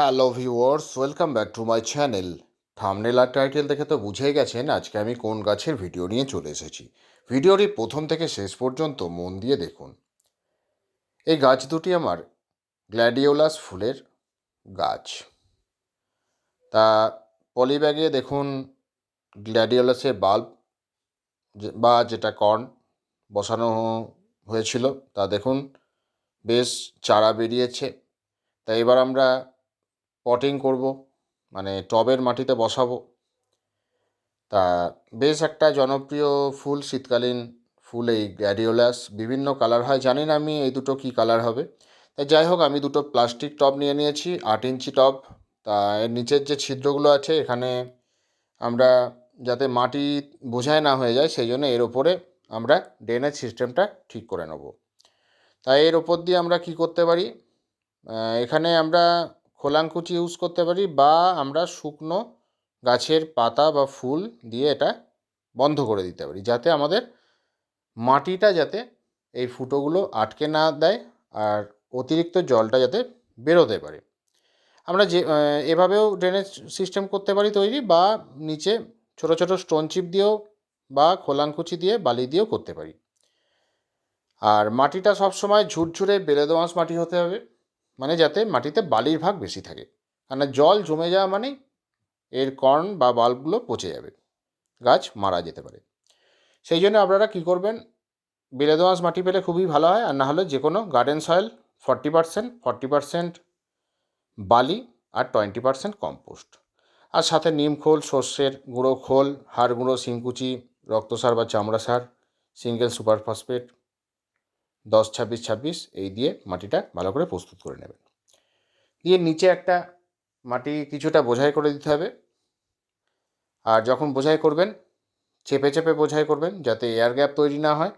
Hello viewers, welcome back to my channel. Thumbnail R title দেখে তো বুঝেই গেছেন আজকে আমি কোন গাছের ভিডিও নিয়ে চলে এসেছি। ভিডিওটি প্রথম থেকে শেষ পর্যন্ত মন দিয়ে দেখুন। এই গাছ দুটি আমার গ্ল্যাডিওলাস ফুলের গাছ। তা পলিব্যাগে দেখুন গ্ল্যাডিওলাসের বাল্ব বা যেটা কর্ন বসানো হয়েছিল, তা দেখুন, বেশ চারা বেরিয়েছে। তাই এবার আমরা পটিং করব মানে টবের মাটিতে বসাবো। তা বেশ একটা জনপ্রিয় ফুল শীতকালীন ফুল এই গ্যাডিওলাস বিভিন্ন কালার হয়, জানি না আমি এই দুটো কী কালার হবে। তাই যাই হোক, আমি দুটো প্লাস্টিক টব নিয়ে নিয়েছি, আট ইঞ্চি টব। তা এর নিচের যে ছিদ্রগুলো আছে, এখানে আমরা যাতে মাটি বোঝায় না হয়ে যায়, সেই জন্য এর ওপরে আমরা ড্রেনেজ সিস্টেমটা ঠিক করে নেব। তাই এর ওপর দিয়ে আমরা কি করতে পারি? এখানে আমরা খোলাংকুচি ইউজ করতে পারি বা আমরা শুকনো গাছের পাতা বা ফুল দিয়ে এটা বন্ধ করে দিতে পারি, যাতে আমাদের মাটিটা যাতে এই ফুটোগুলো আটকে না দেয় আর অতিরিক্ত জলটা যাতে বেরোতে পারে। আমরা যে এভাবেও ড্রেনেজ সিস্টেম করতে পারি তৈরি বা নিচে ছোট ছোট স্টোন চিপ দিয়েও বা খোলাংকুচি দিয়ে বালি দিয়েও করতে পারি। আর মাটিটা সবসময় ঝুরঝুরে বেলে দোঁয়াশ মাটি হতে হবে। মানে যাতে মাটিতে বালির ভাগ বেশি থাকে। কেন জল জমে যাওয়া মানেই এর কর্ন বা বাল্বগুলো পচে যাবে, গাছ মারা যেতে পারে। সেই জন্য আপনারা কী করবেন বেলে দোঁয়াশ মাটি পেলে খুবই ভালো হয়, আর না হলে যে কোনো garden soil forty percent forty percent বালি আর টোয়েন্টি পার্সেন্ট কম্পোস্ট। আর সাথে নিম খোল, সর্ষের গুঁড়ো খোল, হাড় গুঁড়ো, শিংকুচি, রক্তসার বা চামড়া সার সিঙ্গেল সুপার ফসফেট দশ, ছাব্বিশ ছাব্বিশ এই দিয়ে মাটিটা ভালো করে প্রস্তুত করে নেবেন। দিয়ে নিচে একটা মাটি কিছুটা বোঝাই করে দিতে হবে। আর যখন বোঝাই করবেন, চেপে চেপে বোঝাই করবেন যাতে এয়ার গ্যাপ তৈরি না হয়।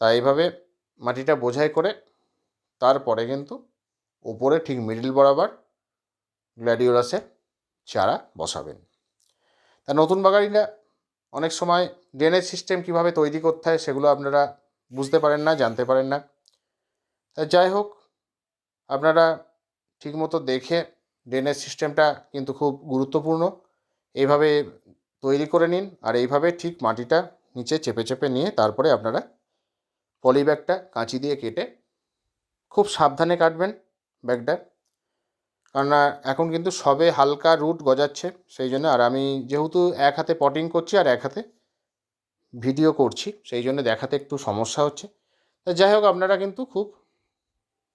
তা এইভাবে মাটিটা বোঝাই করে তারপরে কিন্তু ওপরে ঠিক মিডিল বরাবর গ্ল্যাডিওরাসের চারা বসাবেন। তা নতুন বাগানিরা অনেক সময় ড্রেনেজ সিস্টেম কীভাবে তৈরি করতে হয় সেগুলো আপনারা বুঝতে পারেন না, জানতে পারেন না। তা যাই হোক, আপনারা ঠিকমতো দেখে ড্রেনেজ সিস্টেমটা কিন্তু খুব গুরুত্বপূর্ণ। এইভাবে তৈরি করে নিন আর এইভাবে ঠিক মাটিটা নিচে চেপে চেপে নিয়ে তারপরে আপনারা পলি ব্যাগটা কাঁচি দিয়ে কেটে খুব সাবধানে কাটবেন ব্যাগটা। কেননা এখন কিন্তু সবে হালকা রুট গজাচ্ছে, সেই জন্য আর আমি যেহেতু এক হাতে পটিং করছি আর এক হাতে ভিডিও করছি, সেই জন্য দেখাতে একটু সমস্যা হচ্ছে। তা যাই হোক, আপনারা কিন্তু খুব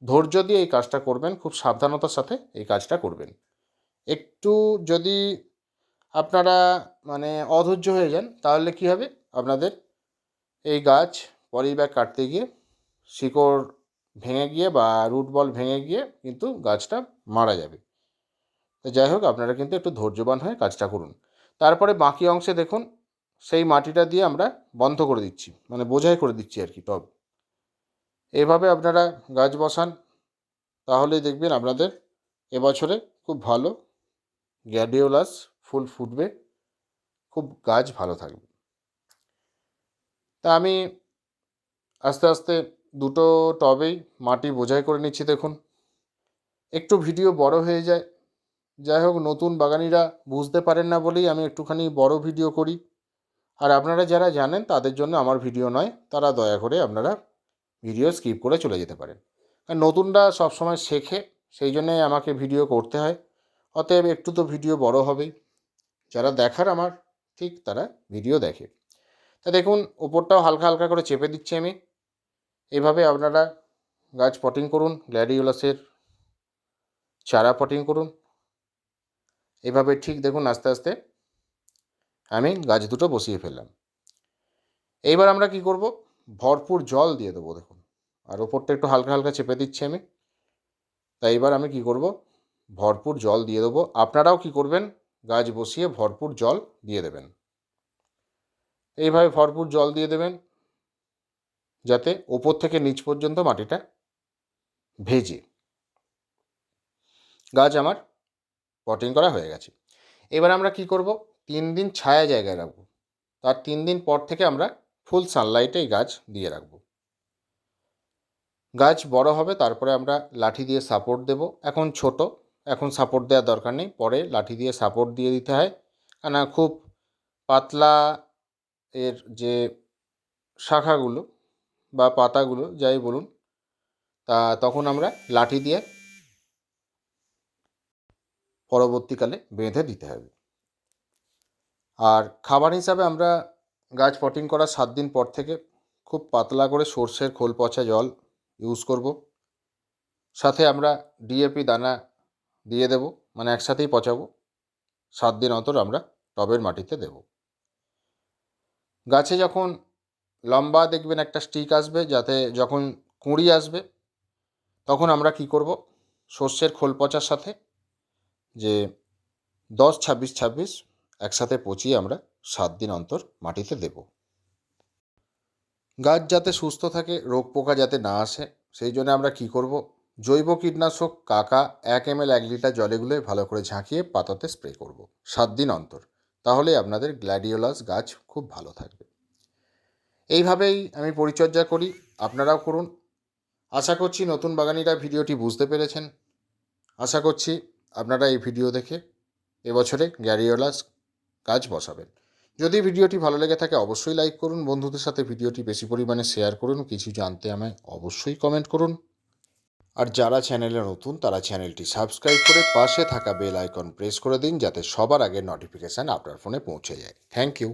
ধৈর্য দিয়ে এই কাজটা করবেন, খুব সাবধানতার সাথে এই কাজটা করবেন। একটু যদি আপনারা মানে অধৈর্য হয়ে যান, তাহলে কী হবে? আপনাদের এই গাছ পরিব্যাগ কাটতে গিয়ে, শিকড় ভেঙে গিয়ে বা রুট বল ভেঙে গিয়ে কিন্তু গাছটা মারা যাবে। তো যাই হোক, আপনারা কিন্তু একটু ধৈর্যবান হয়ে কাজটা করুন। তারপরে বাকি অংশে দেখুন সেই মাটিটা দিয়ে আমরা বন্ধ করে দিচ্ছি মানে বোঝাই করে দিচ্ছি আর কি টব। এভাবে আপনারা গাছ বসান, তাহলেই দেখবেন আপনাদের এবছরে খুব ভালো গ্যাডিওলাস ফুল ফুটবে, খুব গাছ ভালো থাকবে। তা আমি আস্তে আস্তে দুটো টবেই মাটি বোঝাই করে নিচ্ছি দেখুন। একটু ভিডিও বড় হয়ে যায়, যাই হোক নতুন বাগানিরা বুঝতে পারেন না বলেই আমি একটুখানি বড় ভিডিও করি। আর আপনারা যারা জানেন তাদের জন্য আমার ভিডিও নয়, তারা দয়া করে আপনারা ভিডিও স্কিপ করে চলে যেতে পারেন। আর নতুনরা সবসময় শেখে, সেই জন্যে আমাকে ভিডিও করতে হয়। অতএব একটু তো ভিডিও বড় হবেই। যারা দেখার আমার, ঠিক তারা ভিডিও দেখে। তা দেখুন ওপরটাও হালকা হালকা করে চেপে দিচ্ছি আমি। এভাবে আপনারা গাছ পটিং করুন গ্ল্যাডিওলাসের চারা পটিং করুন। এভাবে ঠিক দেখুন আস্তে আস্তে আমি গাছ দুটো বসিয়ে ফেললাম। এইবার আমরা কি করব? ভরপুর জল দিয়ে দেবো, দেখুন। আর ওপরটা একটু হালকা হালকা চেপে দিচ্ছি আমি। তাই এবার আমি কি করব? ভরপুর জল দিয়ে দেবো। আপনারাও কি করবেন? গাছ বসিয়ে ভরপুর জল দিয়ে দেবেন। এইভাবে ভরপুর জল দিয়ে দেবেন, যাতে ওপর থেকে নিচ পর্যন্ত মাটিটা ভেজে। গাছ আমার পটিং করা হয়ে গেছে। এবার আমরা কি করব? তিন দিন ছায়া জায়গায় রাখব। তার তিন দিন পর থেকে আমরা ফুল সানলাইটে গাছ দিয়ে রাখব। গাছ বড় হবে, তারপরে আমরা লাঠি দিয়ে সাপোর্ট দেব। এখন ছোট, এখন সাপোর্ট দেওয়ার দরকার নেই। পরে লাঠি দিয়ে সাপোর্ট দিয়ে দিতে হয়। কেন খুব পাতলা এর যে শাখাগুলো বা পাতাগুলো, যাই বলুন, তা তখন আমরা লাঠি দিয়ে পরবর্তীকালে বেঁধে দিতে হবে। আর খাবার হিসাবে আমরা গাছ পটিং করার সাত দিন পর থেকে খুব পাতলা করে সর্ষের খোল পচা জল ইউজ করব। সাথে আমরা ডিএপি দানা দিয়ে দেব মানে একসাথেই পচাবো। সাত দিন অন্তর আমরা টবের মাটিতে দেব। গাছে যখন লম্বা দেখবেন একটা স্টিক আসবে, যাতে যখন কুঁড়ি আসবে, তখন আমরা কি করব? সর্ষের খোল পচার সাথে যে দশ ছাব্বিশ ছাব্বিশ একসাথে পচিয়ে আমরা সাত দিন অন্তর মাটিতে দেব। গাছ যাতে সুস্থ থাকে, রোগ পোকা যাতে না আসে, সেই জন্য আমরা কি করব? জৈব কীটনাশক কাকা এক এম এল এক লিটার জলে গুলে ভালো করে ঝাঁকিয়ে পাতাতে স্প্রে করব সাত দিন অন্তর। তাহলে আপনাদের গ্ল্যাডিওলাস গাছ খুব ভালো থাকবে। এইভাবেই আমি পরিচর্যা করি, আপনারাও করুন। আশা করছি নতুন বাগানিরা ভিডিওটি বুঝতে পেরেছেন। আশা করছি আপনারা এই ভিডিও দেখে এবছরে গ্যারিওলাস গাছ বসাবেন। যদি ভিডিওটি ভালো লেগে থাকে, অবশ্যই লাইক করুন। বন্ধুদের সাথে ভিডিওটি বেশি পরিমাণে শেয়ার করুন। কিছু জানতে আমায় অবশ্যই কমেন্ট করুন। আর যারা চ্যানেলে নতুন, তারা চ্যানেলটি সাবস্ক্রাইব করে পাশে থাকা বেল আইকন প্রেস করে দিন, যাতে সবার আগে নোটিফিকেশান আপনার ফোনে পৌঁছে যায়। Thank you